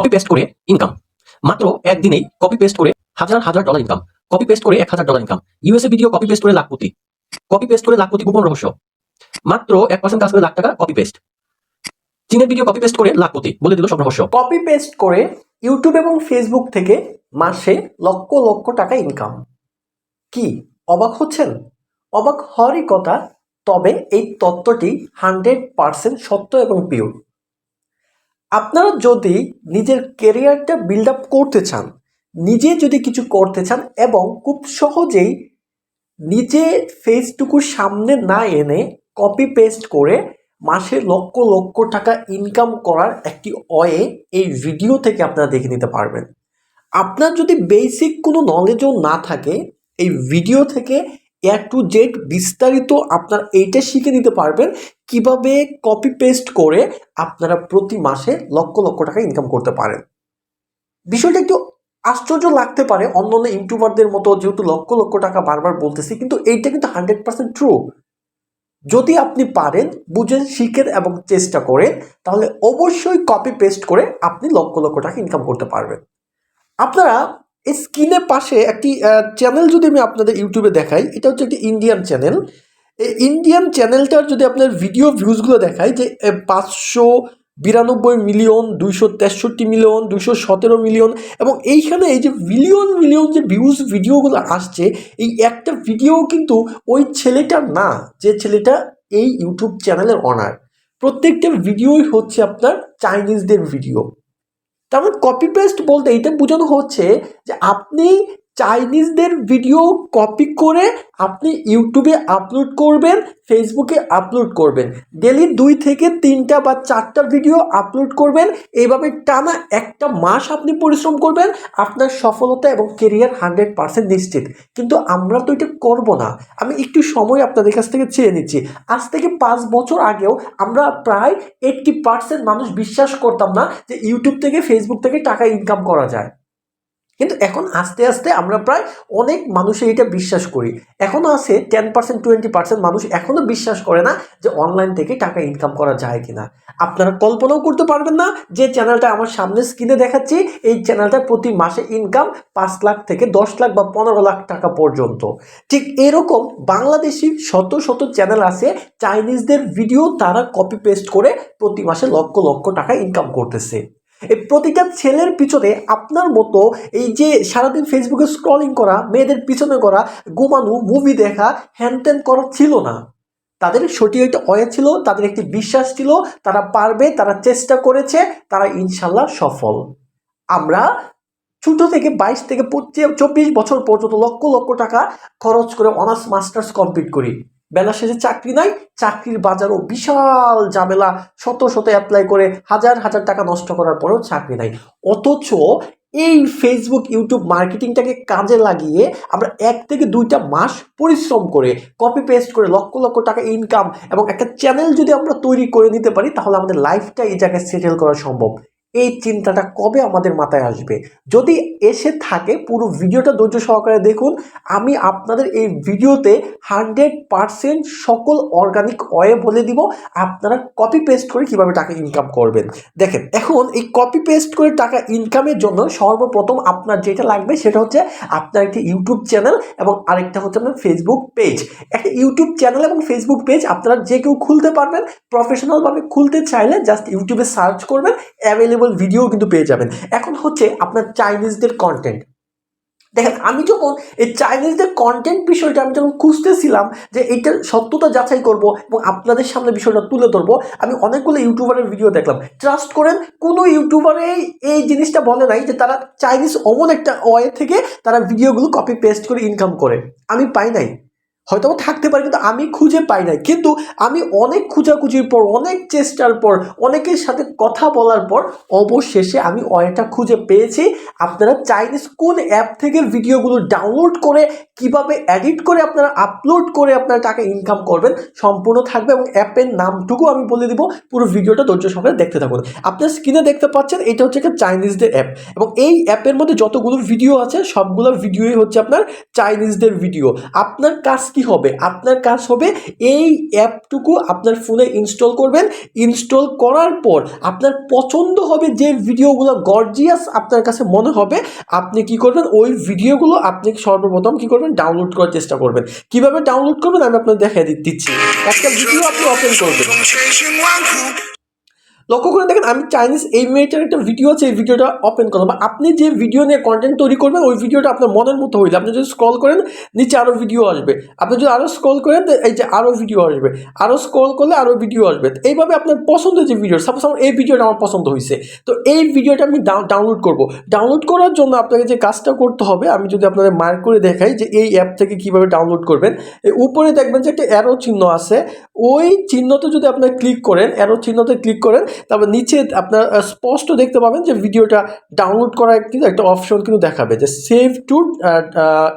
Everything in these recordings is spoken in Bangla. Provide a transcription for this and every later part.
কপি পেস্ট করে ইনকাম মাত্র একদিনেই কপি পেস্ট করে হাজার হাজার ডলার ইনকাম কপি পেস্ট করে এক হাজার dollar income USA video copy paste করে লাখপতি। কপি পেস্ট করে লাখপতি গোপন রহস্য। মাত্র এক পার্সেন্ট কাজ করে লাখ টাকা কপি পেস্ট চীনের ভিডিও কপি পেস্ট করে লাখপতি, বলে দিল সব রহস্য। কপি পেস্ট করে ইউটিউব এবং ফেসবুক থেকে মাসে লক্ষ লক্ষ টাকা ইনকাম কি, অবাক হচ্ছেন? অবাক হওয়ারই কথা, তবে এই তত্ত্বটি হান্ড্রেড পারসেন্ট সত্য এবং পিওর আপনারা যদি নিজের কেরিয়ারটা বিল্ড আপ করতে চান, নিজে যদি কিছু করতে চান এবং খুব সহজেই নিজে ফেসটুকু সামনে না এনে কপি পেস্ট করে মাসে লক্ষ লক্ষ টাকা ইনকাম করার একটি অয়ে এই ভিডিও থেকে আপনারা দেখে নিতে পারবেন। আপনার যদি বেসিক কোনো নলেজও না থাকে, এই ভিডিও থেকে এ টু জেড বিস্তারিত আপনার এইটা শিখে নিতে পারবেন কীভাবে কপি পেস্ট করে আপনারা প্রতি মাসে লক্ষ লক্ষ টাকা ইনকাম করতে পারেন। বিষয়টা একটু আশ্চর্য লাগতে পারে অন্য অন্য ইউটিউবারদের মতো যেহেতু লক্ষ লক্ষ টাকা বারবার বলতেছি, কিন্তু এইটা কিন্তু হান্ড্রেড পার্সেন্ট ট্রু যদি আপনি পারেন, বুঝেন, শিখেন এবং চেষ্টা করেন, তাহলে অবশ্যই কপি পেস্ট করে আপনি লক্ষ লক্ষ টাকা ইনকাম করতে পারবেন। আপনারা এই স্ক্রিনের পাশে একটি চ্যানেল যদি আমি আপনাদের ইউটিউবে দেখাই, এটা হচ্ছে একটি ইন্ডিয়ান চ্যানেল এই ইন্ডিয়ান চ্যানেলটার যদি আপনার ভিডিও ভিউজগুলো দেখাই, যে পাঁচশো বিরানব্বই মিলিয়ন দুইশো তেষট্টি মিলিয়ন দুইশো সতেরো মিলিয়ন এবং এইখানে এই যে মিলিয়ন মিলিয়ন যে ভিউজ ভিডিওগুলো আসছে, এই একটা ভিডিও কিন্তু ওই ছেলেটার না, যে ছেলেটা এই ইউটিউব চ্যানেলের অনার প্রত্যেকটা ভিডিওই হচ্ছে আপনার চাইনিজদের ভিডিও তার মানে কপি পেস্ট বলতে এইটা বোঝানো হচ্ছে যে আপনি চাইনিজদের ভিডিও কপি করে আপনি ইউটিউবে আপলোড করবেন, ফেসবুকে আপলোড করবেন। ডেলি দুই থেকে তিনটা বা চারটা ভিডিও আপলোড করবেন। এইভাবে টানা একটা মাস আপনি পরিশ্রম করবেন, আপনার সফলতা এবং কেরিয়ার হান্ড্রেড পার্সেন্ট নিশ্চিত। কিন্তু আমরা তো এটা করব না। আমি একটু সময় আপনাদের কাছ থেকে চেয়ে নিচ্ছি। আজ থেকে পাঁচ বছর আগেও আমরা প্রায় এইটটি পার্সেন্ট মানুষ বিশ্বাস করতাম না যে ইউটিউব থেকে, ফেসবুক থেকে টাকা ইনকাম করা যায়। কিন্তু এখন আস্তে আস্তে আমরা প্রায় অনেক মানুষই এটা বিশ্বাস করি। এখনও আছে টেন পার্সেন্ট টোয়েন্টি পার্সেন্ট মানুষ এখনও বিশ্বাস করে না যে অনলাইন থেকে টাকা ইনকাম করা যায় কিনা। আপনারা কল্পনাও করতে পারবেন না যে চ্যানেলটা আমার সামনে স্ক্রিনে দেখাচ্ছি, এই চ্যানেলটা প্রতি মাসে ইনকাম পাঁচ লাখ থেকে দশ লাখ বা পনেরো লাখ টাকা পর্যন্ত। ঠিক এরকম বাংলাদেশি শত শত চ্যানেল আছে চাইনিজদের ভিডিও তারা কপি পেস্ট করে প্রতি মাসে লক্ষ লক্ষ টাকা ইনকাম করতেছে। এই প্রতিটা ছেলের পিছনে আপনার মতো এই যে সারাদিন ফেসবুকে স্ক্রলিং করা, মেয়েদের পিছনে করা, ঘুমানো মুভি দেখা হ্যান ত্যান করা ছিল না। তাদের সঠিক একটা অয়ে ছিল, তাদের একটি বিশ্বাস ছিল, তারা পারবে, তারা চেষ্টা করেছে, তারা ইনশাল্লাহ সফল। আমরা ছোটো থেকে বাইশ থেকে পঁচিশ, চব্বিশ বছর পর্যন্ত লক্ষ লক্ষ টাকা খরচ করে অনার্স মাস্টার্স কমপ্লিট করি। বেলা শেষে চাকরি নাই, চাকরির বাজারও বিশাল ঝামেলা, শত শত অ্যাপ্লাই করে হাজার হাজার টাকা নষ্ট করার পরেও চাকরি নাই। অথচ এই ফেসবুক ইউটিউব মার্কেটিংটাকে কাজে লাগিয়ে আমরা এক থেকে দুইটা মাস পরিশ্রম করে কপি পেস্ট করে লক্ষ লক্ষ টাকা ইনকাম এবং একটা চ্যানেল যদি আমরা তৈরি করে নিতে পারি, তাহলে আমাদের লাইফটা এই জায়গায় সেটেল করা সম্ভব। এই চিন্তাটা কবে আমাদের মাথায় আসবে? যদি এসে থাকে, পুরো ভিডিওটা ধৈর্য সহকারে দেখুন। আমি আপনাদের এই ভিডিওতে হান্ড্রেড পারসেন্ট সকল অর্গানিক অয়ে বলে দিব। আপনারা কপি পেস্ট করে কীভাবে টাকা ইনকাম করবেন? দেখেন, এখন এই কপি পেস্ট করে টাকা ইনকামের জন্য সর্বপ্রথম আপনার যেটা লাগবে সেটা হচ্ছে আপনার একটি ইউটিউব চ্যানেল এবং আরেকটা হচ্ছে আপনার ফেসবুক পেজ একটা ইউটিউব চ্যানেল এবং ফেসবুক পেজ আপনারা যে কেউ খুলতে পারবেন। প্রফেশনালভাবে খুলতে চাইলে জাস্ট ইউটিউবে সার্চ করবেন। অ্যাভেলেবল ভিডিও কিন্তু পেয়ে যাবেন। এখন হচ্ছে আপনার চাইনিজদের কন্টেন্ট দেখেন, আমি যখন এই চাইনিজদের কন্টেন্ট বিষয়টা আমি যখন খুঁজতেছিলাম যে এইটার সত্যতা যাচাই করব এবং আপনাদের সামনে বিষয়টা তুলে ধরবো, আমি অনেকগুলো ইউটিউবারের ভিডিও দেখলাম। ট্রাস্ট করেন, কোনো ইউটিউবারে এই জিনিসটা বলে নাই যে তারা চাইনিজ অমন একটা ওয়ে থেকে তারা ভিডিওগুলো কপি পেস্ট করে ইনকাম করে। আমি পাই নাই। হয়তো থাকতে পারে, কিন্তু আমি খুঁজে পাই নাই। কিন্তু আমি অনেক খোঁজাখুঁজির পর, অনেক চেষ্টার পর, অনেকের সাথে কথা বলার পর, অবশেষে আমি ওয়েটা খুঁজে পেয়েছি। আপনারা চাইনিজ কোন অ্যাপ থেকে ভিডিওগুলো ডাউনলোড করে, কীভাবে এডিট করে আপনারা আপলোড করে আপনারা টাকা ইনকাম করবেন, সম্পূর্ণ থাকবে এবং অ্যাপের নামটুকু আমি বলে দিব। পুরো ভিডিওটা ধৈর্য সহকারে দেখতে থাকুন। আপনার স্ক্রিনে দেখতে পাচ্ছেন, এটা হচ্ছে একটা চাইনিজদের অ্যাপ। এবং এই অ্যাপের মধ্যে যতগুলো ভিডিও আছে, সবগুলো ভিডিওই হচ্ছে আপনার চাইনিজদের ভিডিও। আপনার কাজ কি কি হবে? আপনার কাজ হবে এই অ্যাপটুকু আপনার ফোনে ইনস্টল করবেন। ইনস্টল করার পর আপনার পছন্দ হবে যে ভিডিওগুলো গর্জিয়াস আপনার কাছে মনে হবে, আপনি কি করবেন? ওই ভিডিওগুলো আপনি সর্বপ্রথম কি করবেন? ডাউনলোড করার চেষ্টা করবেন। কীভাবে ডাউনলোড করবেন? আমি আপনার দেখাই দিচ্ছি। একটা ভিডিও আপনি ওপেন করবেন। লক্ষ্য করে দেখেন, আমি চাইনিজ এই মেয়েটার একটা ভিডিও আছে, এই ভিডিওটা ওপেন করলাম। বা আপনি যে ভিডিও নিয়ে কন্টেন্ট তৈরি করবেন, ওই ভিডিওটা আপনার মনের মতো হইলে আপনি যদি স্ক্রল করেন, নিচে আরও ভিডিও আসবে। আপনি যদি আরও স্ক্রল করেন এই যে আরও ভিডিও আসবে। আরও স্ক্রল করলে আরও ভিডিও আসবে। এইভাবে আপনার পছন্দের যে ভিডিও সাপোজ আমার এই ভিডিওটা আমার পছন্দ হয়েছে তো এই ভিডিওটা আমি ডাউনলোড করব। ডাউনলোড করার জন্য আপনাকে যে কাজটা করতে হবে, আমি যদি আপনাদের মার্ক করে দেখাই যে এই অ্যাপ থেকে কীভাবে ডাউনলোড করবেন উপরে দেখবেন যে একটা অ্যারো চিহ্ন আছে। ওই চিহ্নতে যদি আপনার ক্লিক করেন অ্যারো চিহ্নতে ক্লিক করেন তারপর নিচে আপনার স্পষ্ট দেখতে পাবেন যে ভিডিওটা ডাউনলোড করার কিন্তু একটা অপশন কিন্তু দেখাবে যে সেভ টু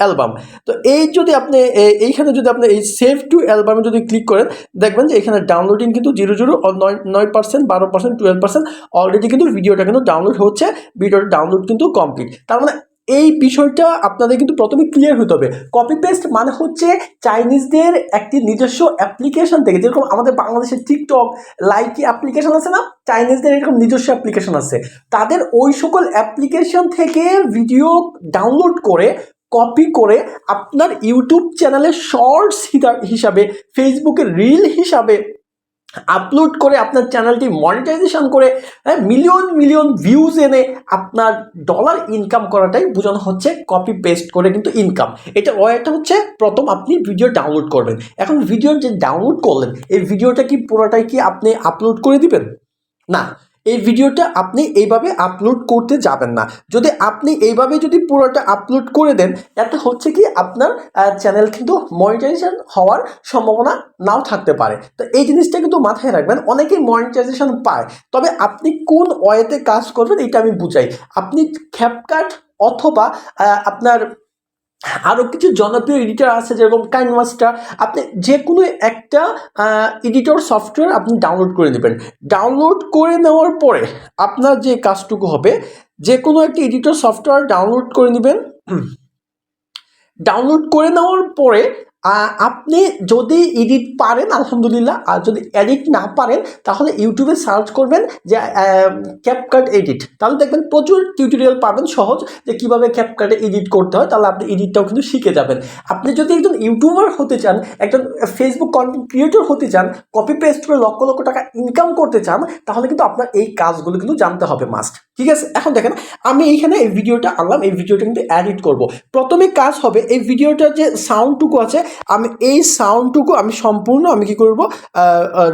অ্যালবাম তো এই যদি আপনি এইখানে যদি আপনি এই সেভ টু অ্যালবামে যদি ক্লিক করেন, দেখবেন যে এখানে ডাউনলোডিং কিন্তু জিরো জিরো নয় নয় পার্সেন্ট বারো পার্সেন্ট টুয়েলভ পার্সেন্ট অলরেডি কিন্তু ভিডিওটা কিন্তু ডাউনলোড হচ্ছে ভিডিওটা ডাউনলোড কিন্তু কমপ্লিট তার মানে এই বিষয়টা আপনাদের কিন্তু প্রথমে ক্লিয়ার হতে হবে। কপি পেস্ট মানে হচ্ছে চাইনিজদের একটি নিজস্ব অ্যাপ্লিকেশন থেকে, যেরকম আমাদের বাংলাদেশের টিকটক লাইকি অ্যাপ্লিকেশন আছে না? চাইনিজদের এরকম নিজস্ব অ্যাপ্লিকেশন আছে। তাদের ওই সকল অ্যাপ্লিকেশন থেকে ভিডিও ডাউনলোড করে কপি করে আপনার ইউটিউব চ্যানেলে শর্টস হিসাবে ফেসবুকে রিল হিসাবে আপলোড করে আপনার চ্যানেলটি মনিটাইজেশন করে মিলিয়ন মিলিয়ন ভিউজ এনে আপনার ডলার ইনকাম করাটাই বোঝানো হচ্ছে কপি পেস্ট করে কিন্তু ইনকাম এটা ওয়েটা হচ্ছে প্রথম আপনি ভিডিও ডাউনলোড করবেন। এখন ভিডিও যে ডাউনলোড করলেন, এই ভিডিওটা কি পুরোটাই কি আপনি আপলোড করে দিবেন? না এই ভিডিওটা আপনি এইভাবে আপলোড করতে যাবেন না। যদি আপনি এইভাবে যদি পুরোটা আপলোড করে দেন, এতে হচ্ছে কি আপনার চ্যানেল কিন্তু মনিটাইজেশন হওয়ার সম্ভাবনা নাও থাকতে পারে। তো এই জিনিসটা কিন্তু মাথায় রাখবেন, অনেকেই মনিটাইজেশন পায়। তবে আপনি কোন ওয়েতে কাজ করবেন, এটা আমি বুঝাই। আপনি খ্যাপকাট অথবা আপনার আরও কিছু জনপ্রিয় এডিটর আছে যেরকম কাইনমাস্টার আপনি যে কোনো একটা এডিটর সফটওয়্যার আপনি ডাউনলোড করে নেবেন। ডাউনলোড করে নেওয়ার পরে আপনার যে কাজটুকু হবে যে কোনো একটা এডিটর সফটওয়্যার ডাউনলোড করে নেবেন। ডাউনলোড করে নেওয়ার পরে আপনি যদি এডিট পারেন, আলহামদুলিল্লাহ, আর যদি এডিট না পারেন, তাহলে ইউটিউবে সার্চ করবেন যে ক্যাপকাট এডিট তাহলে দেখবেন প্রচুর টিউটোরিয়াল পাবেন সহজ যে কীভাবে ক্যাপকাটে এডিট করতে হয়, তাহলে আপনি এডিটটাও কিন্তু শিখে যাবেন। আপনি যদি একজন ইউটিউবার হতে চান, একজন ফেসবুক কন্টেন্ট ক্রিয়েটর হতে চান কপি পেস্ট করে লক্ষ লক্ষ টাকা ইনকাম করতে চান, তাহলে কিন্তু আপনার এই কাজগুলো কিন্তু জানতে হবে মাস্ট ঠিক আছে? এখন দেখেন, আমি এইখানে এই ভিডিওটা আনলাম, এই ভিডিওটা কিন্তু এডিট করব। প্রথমে কাজ হবে, এই ভিডিওটার যে সাউন্ডটুকু আছে, আমি এই সাউন্ডটুকু আমি সম্পূর্ণ আমি কি করব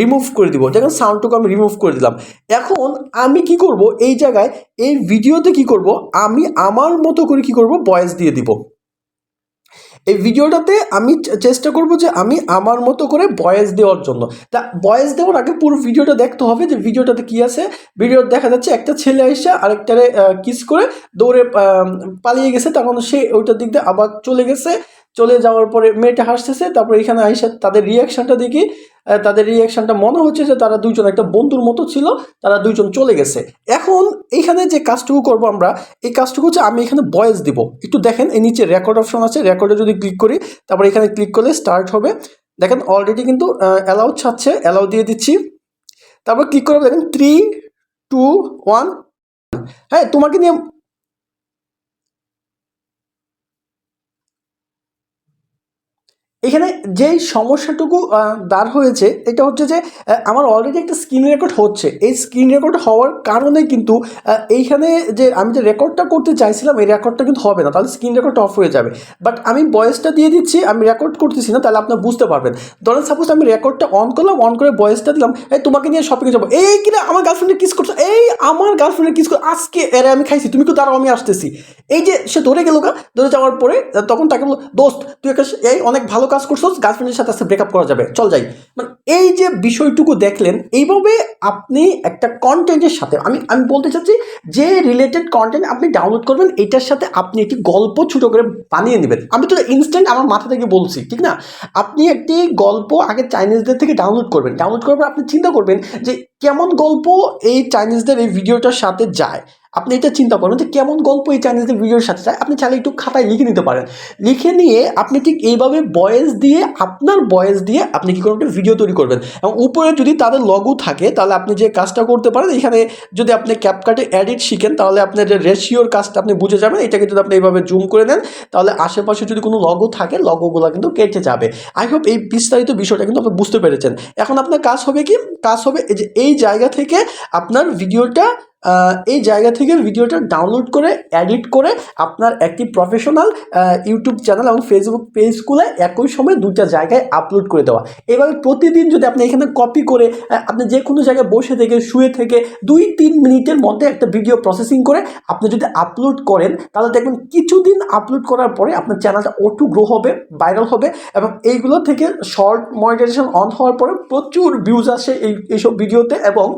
রিমুভ করে দিব। দেখেন সাউন্ডটুকু আমি রিমুভ করে দিলাম। এখন আমি কি করব, এই জায়গায় এই ভিডিওতে কি করব, আমি আমার মতো করে কি করব ভয়েস দিয়ে দিব। এই ভিডিওটাতে আমি চেষ্টা করব যে আমি আমার মতো করে বয়েস দেওয়ার জন্য। তা বয়েস দেওয়ার আগে পুরো ভিডিওটা দেখতে হবে যে ভিডিওটাতে কি আছে। ভিডিও দেখা যাচ্ছে একটা ছেলে এসে আরেকটারে কিস করে দৌড়ে পালিয়ে গেছে। তখন সে ওইটার দিক দিয়ে আবার চলে গেছে। চলে যাওয়ার পরে মেয়েটা হাসতেছে। তারপরে এখানে আইসা তাদের রিয়াকশানটা দেখি। তাদের রিয়াকশনটা মনে হচ্ছে যে তারা দুইজন একটা বন্ধুর মতো ছিল, তারা দুইজন চলে গেছে। এখন এইখানে যে কাজটুকু করব আমরা, এই কাজটুকু হচ্ছে আমি এখানে ভয়েস দিব। একটু দেখেন, এই নিচে রেকর্ড অপশন আছে রেকর্ডে যদি ক্লিক করি, তারপর এখানে ক্লিক করলে স্টার্ট হবে। দেখেন অলরেডি কিন্তু অ্যালাউ ছাড়ছে অ্যালাউ দিয়ে দিচ্ছি। তারপর ক্লিক করে দেখেন থ্রি টু ওয়ান হ্যাঁ তোমাকে নিয়ে এখানে যেই সমস্যাটুকু দাঁড় হয়েছে, এটা হচ্ছে যে আমার অলরেডি একটা স্ক্রিন রেকর্ড হচ্ছে। এই স্ক্রিন রেকর্ড হওয়ার কারণে কিন্তু এইখানে যে, আমি যে রেকর্ডটা করতে চাইছিলাম, এই রেকর্ডটা কিন্তু হবে না। তাহলে স্ক্রিন রেকর্ড অফ হয়ে যাবে। বাট আমি ভয়েসটা দিয়ে দিচ্ছি, আমি রেকর্ড করতেছি না, তাহলে আপনার বুঝতে পারবেন। ধরেন সাপোজ আমি রেকর্ডটা অন করলাম অন করে ভয়েসটা দিলাম, এই তোমাকে নিয়ে শপিংয়ে যাব। এই কিনা, আমার গার্লফ্রেন্ডে কিস করছ। এই আমার গার্লফ্রেন্ডে কিস করছ আজকে এরে আমি খাইছি, তুমি তো দাঁড়াও, আমি আসতেছি। এই যে, সে ধরে গেল গা, ধরে যাওয়ার পরে, তখন তাকে বলল, দোস্ত, তুই একটা, এই অনেক ভালো কাজ করছ গার্লফ্রেন্ডের সাথে আজকে ব্রেকআপ করা যাবে। চল যাই। মানে এই যে বিষয়টুকু দেখলেন, এইভাবে আপনি একটা কন্টেন্টের সাথে, আমি আমি বলতে চাচ্ছি যে রিলেটেড কন্টেন্ট আপনি ডাউনলোড করবেন, এটার সাথে আপনি একটি গল্প ছোটো করে বানিয়ে নেবেন। আমি তো ইনস্ট্যান্ট আমার মাথা থেকে বলছি, ঠিক না? আপনি একটি গল্প আগে চাইনিজদের থেকে ডাউনলোড করবেন। ডাউনলোড করার পর আপনি চিন্তা করবেন যে কেমন গল্প এই চাইনিজদের এই ভিডিওটার সাথে যায়। আপনি এটা চিন্তা করেন যে কেমন গল্প এই চাইনিজদের ভিডিওর সাথে চায় আপনি চাইলে একটু খাতায় লিখে নিতে পারেন। লিখে নিয়ে আপনি ঠিক এইভাবে বয়েস দিয়ে, আপনার বয়েস দিয়ে আপনি কী করবেন? একটা ভিডিও তৈরি করবেন। এবং উপরে যদি তাদের লগো থাকে, তাহলে আপনি যে কাজটা করতে পারেন, এখানে যদি আপনি ক্যাপকাটে অ্যাডিট শিখেন, তাহলে আপনার যে রেশিওর কাজটা আপনি বুঝে যাবেন, এটাকে যদি আপনি এইভাবে জুম করে নেন, তাহলে আশেপাশে যদি কোনো লগো থাকে লগোগুলো কিন্তু কেটে যাবে। আই হোপ এই বিস্তারিত বিষয়টা কিন্তু আপনি বুঝতে পেরেছেন। এখন আপনার কাজ হবে কি? কাজ হবে এই যে, এই জায়গা থেকে আপনার ভিডিওটা এই জায়গা থেকে ভিডিওটা ডাউনলোড করে এডিট করে আপনার একটি প্রফেশনাল ইউটিউব চ্যানেল এবং ফেসবুক পেজ খুলে একই সময় দুটা জায়গায় আপলোড করে দেওয়া। এভাবে প্রতিদিন যদি আপনি এখানে কপি করে আপনি যে কোনো জায়গায় বসে থেকে, শুয়ে থেকে দুই তিন মিনিটের মধ্যে একটা ভিডিও প্রসেসিং করে আপনি যদি আপলোড করেন, তাহলে দেখবেন কিছুদিন আপলোড করার পরে আপনার চ্যানেলটা অটু গ্রো হবে ভাইরাল হবে এবং এইগুলো থেকে শর্ট মনিটাইজেশন অন হওয়ার পরে প্রচুর ভিউজ আসে এই, এইসব ভিডিওতে এবং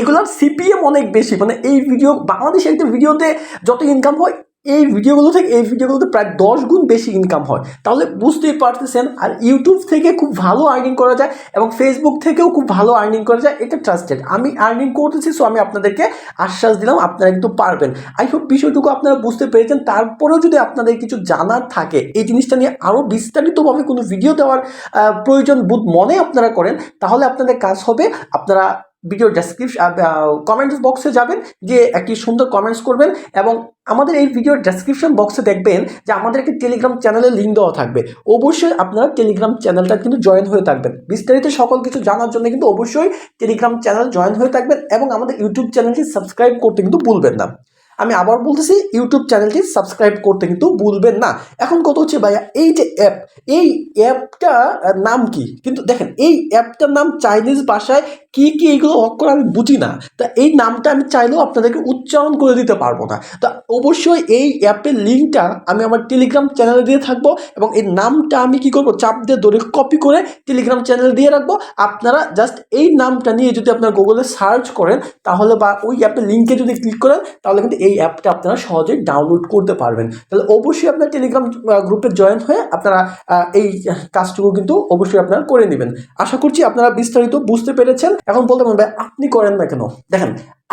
এগুলোর সিপিএম অনেক বেশি। মানে এই ভিডিও বাংলাদেশে একটা ভিডিওতে যত ইনকাম হয়, এই ভিডিওগুলো থেকে এই ভিডিওগুলোতে প্রায় দশ গুণ বেশি ইনকাম হয়। তাহলে বুঝতেই পারতেছেন, আর ইউটিউব থেকে খুব ভালো আর্নিং করা যায় এবং ফেসবুক থেকেও খুব ভালো আর্নিং করা যায়, এটা ট্রাস্টেড আমি আর্নিং করতেছি সো আমি আপনাদেরকে আশ্বাস দিলাম, আপনারা কিন্তু পারবেন। আই হোপ বিষয়টুকু আপনারা বুঝতে পেরেছেন, তারপরেও যদি আপনাদের কিছু জানার থাকে, এই জিনিসটা নিয়ে আরও বিস্তারিতভাবে কোনো ভিডিও দেওয়ার প্রয়োজন বোধ মনে আপনারা করেন, তাহলে আপনাদের কাজ হবে, আপনারা ভিডিও ডেসক্রিপশন কমেন্টস বক্সে যাবেন, গিয়ে একটি সুন্দর কমেন্টস করবেন এবং আমাদের এই ভিডিওর ডেসক্রিপশন বক্সে দেখবেন যে আমাদের একটি টেলিগ্রাম চ্যানেলের লিঙ্ক দেওয়া থাকবে। অবশ্যই আপনারা টেলিগ্রাম চ্যানেলটা কিন্তু জয়েন হয়ে থাকবেন। বিস্তারিত সকল কিছু জানার জন্য কিন্তু অবশ্যই টেলিগ্রাম চ্যানেল জয়েন হয়ে থাকবেন এবং আমাদের ইউটিউব চ্যানেলটি সাবস্ক্রাইব করতে কিন্তু ভুলবেন না। আমি আবার বলতেছি ইউটিউব চ্যানেলটি সাবস্ক্রাইব করতে কিন্তু ভুলবেন না। এখন কত হচ্ছে ভাইয়া, এই যে অ্যাপ এই অ্যাপটা নাম কি? কিন্তু দেখেন, এই অ্যাপটার নাম চাইনিজ ভাষায় কি কি এইগুলো অক্ষর আমি বুঝি না। তা এই নামটা আমি চাইলেও আপনাদেরকে উচ্চারণ করে দিতে পারব না। তা অবশ্যই এই অ্যাপের লিঙ্কটা আমি আমার টেলিগ্রাম চ্যানেলে দিয়ে থাকব এবং এই নামটা আমি কি করব, চাপ দিয়ে ধরে কপি করে টেলিগ্রাম চ্যানেলে দিয়ে রাখব। আপনারা জাস্ট এই নামটা নিয়ে যদি আপনারা গুগলে সার্চ করেন, তাহলে বা ওই অ্যাপের লিঙ্কে যদি ক্লিক করেন, তাহলে কিন্তু এই অ্যাপটা আপনারা সহজেই ডাউনলোড করতে পারবেন। তাহলে অবশ্যই আপনার টেলিগ্রাম গ্রুপে জয়েন হয়ে আপনারা এই কাজটুকু কিন্তু অবশ্যই আপনারা করে নেবেন। আশা করছি আপনারা বিস্তারিত বুঝতে পেরেছেন। এখন বলতে ভাই, আপনি করেন না কেন? দেখেন,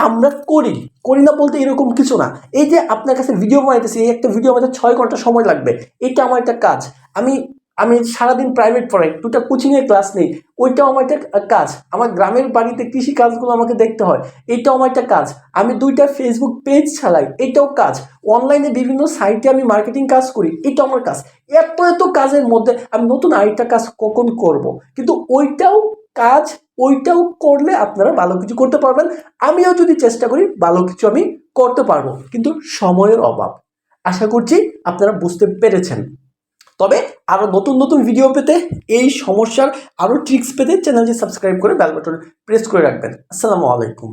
আমরা করি। করি না বলতে এরকম কিছু না। এই যে আপনার কাছে ভিডিও বানাইতেছি, এই একটা ভিডিও আমাদের ছয় ঘণ্টা সময় লাগবে। এটা আমার একটা কাজ। আমি আমি সারাদিন প্রাইভেট পড়াই দুটা কোচিংয়ের ক্লাস নেই। ওইটাও আমার একটা কাজ। আমার গ্রামের বাড়িতে কৃষি কাজগুলো আমাকে দেখতে হয়, এটাও আমার একটা কাজ। আমি দুইটা ফেসবুক পেজ চালাই, এটাও কাজ। অনলাইনে বিভিন্ন সাইটে আমি মার্কেটিং কাজ করি, এটাও আমার কাজ। এত এত কাজের মধ্যে আমি নতুন আরেকটা কাজ কখন করব? কিন্তু ওইটাও কাজ, ওইটাও করলে আপনারা ভালো কিছু করতে পারবেন। আমিও যদি চেষ্টা করি, ভালো কিছু আমি করতে পারব। কিন্তু সময়ের অভাব। আশা করছি আপনারা বুঝতে পেরেছেন। তবে আরও নতুন নতুন ভিডিও পেতে এই সমস্যার আরও ট্রিক্স পেতে চ্যানেলটি সাবস্ক্রাইব করে বেল বাটন প্রেস করে রাখবেন। আসসালামু আলাইকুম।